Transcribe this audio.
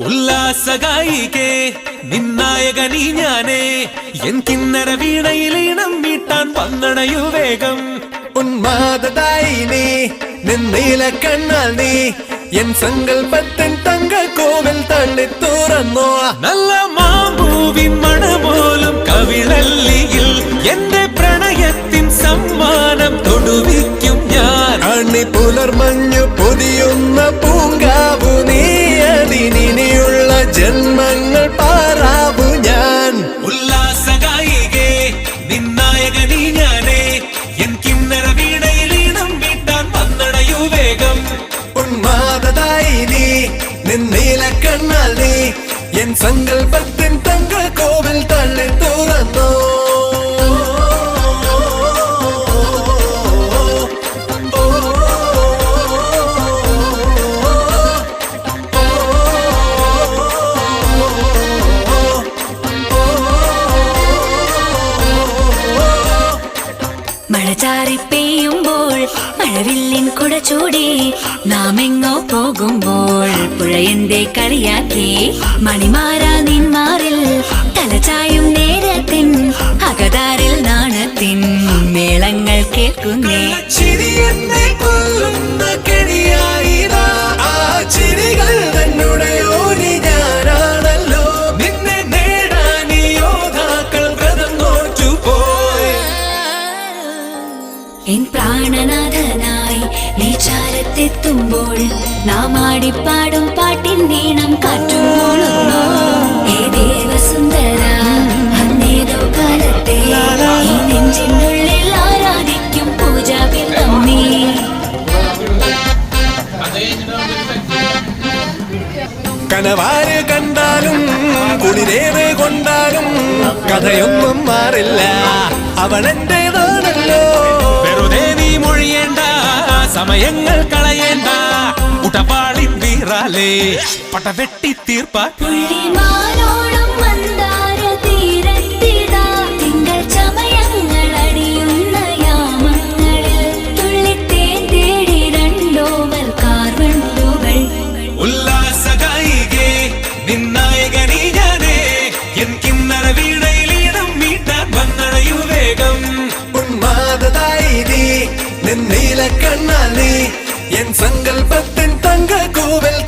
ഉല്ലാസഗായികേ നിന്നായകനീ ഞാനേ. എൻ കിന്നര വീണയിലീണം വീട്ടാൻ വന്നണയു വേഗം. ഉന്മാദായിനി നിന്നീല കണ്ണാൽ നീ. എൻ സങ്കൽപ്പത്തിൻ തങ്ക കോവിൽ തള്ളി തുറന്നോ നല്ല മാമ്പൂവിൻ മണപോലും ജന്മങ്ങൾ പാറാവു ഞാൻ. ഉല്ലാസ ഗായികേ നിന്നായക നീ ഞാനേ എൻ കിന്നര വീണയിലീണം വീട്ടാൻ വന്നടയൂ വേഗം. ഉന്മാദായിനി നിന്നീല കണ്ണാൽ നീ എൻ സങ്കൽപ്പത്തിൻ തങ്ങൾ കോവിൽ തള്ളി തുറന്നോ. മഴ ചാറി പെയ്യുമ്പോൾ മഴവില്ലിൻ കുട ചൂടി നാം എങ്ങോ പോകുമ്പോൾ പുഴയന്റെ കളിയാക്കി? മണിമാരാ നിന്മാറിൽ തലചായും നേരത്തിൻ അകതാരിൽ നാണത്തിൻ മേളങ്ങൾ കേൾക്കുന്നേ. ചിരിയെന്നെ എൻ പ്രാണനാഥനായി നീ ചാരത്തെത്തുമ്പോൾ നാം ആടിപ്പാടും പാട്ടിൻ നീണം കാറ്റുമ്പോളുന്നു ഏ ദേവസുന്ദര അന്നേതോ കാലത്തെ ഈ നെഞ്ചിനുള്ളിൽ ആരാധിക്കും പൂജാബിംബം നീ കനവാര് കണ്ടാലും കുളിരേത് കൊണ്ടാലും കഥയൊന്നും മാറില്ല. അവളെന്റേതാണല്ലോ സമയങ്ങൾ കളയേണ്ട ഉടപാളിൻ വീറാലേ പടവെട്ടി തീർപ്പാൻ நீ என் சங்கல்பத்தின் தங்க கோவில்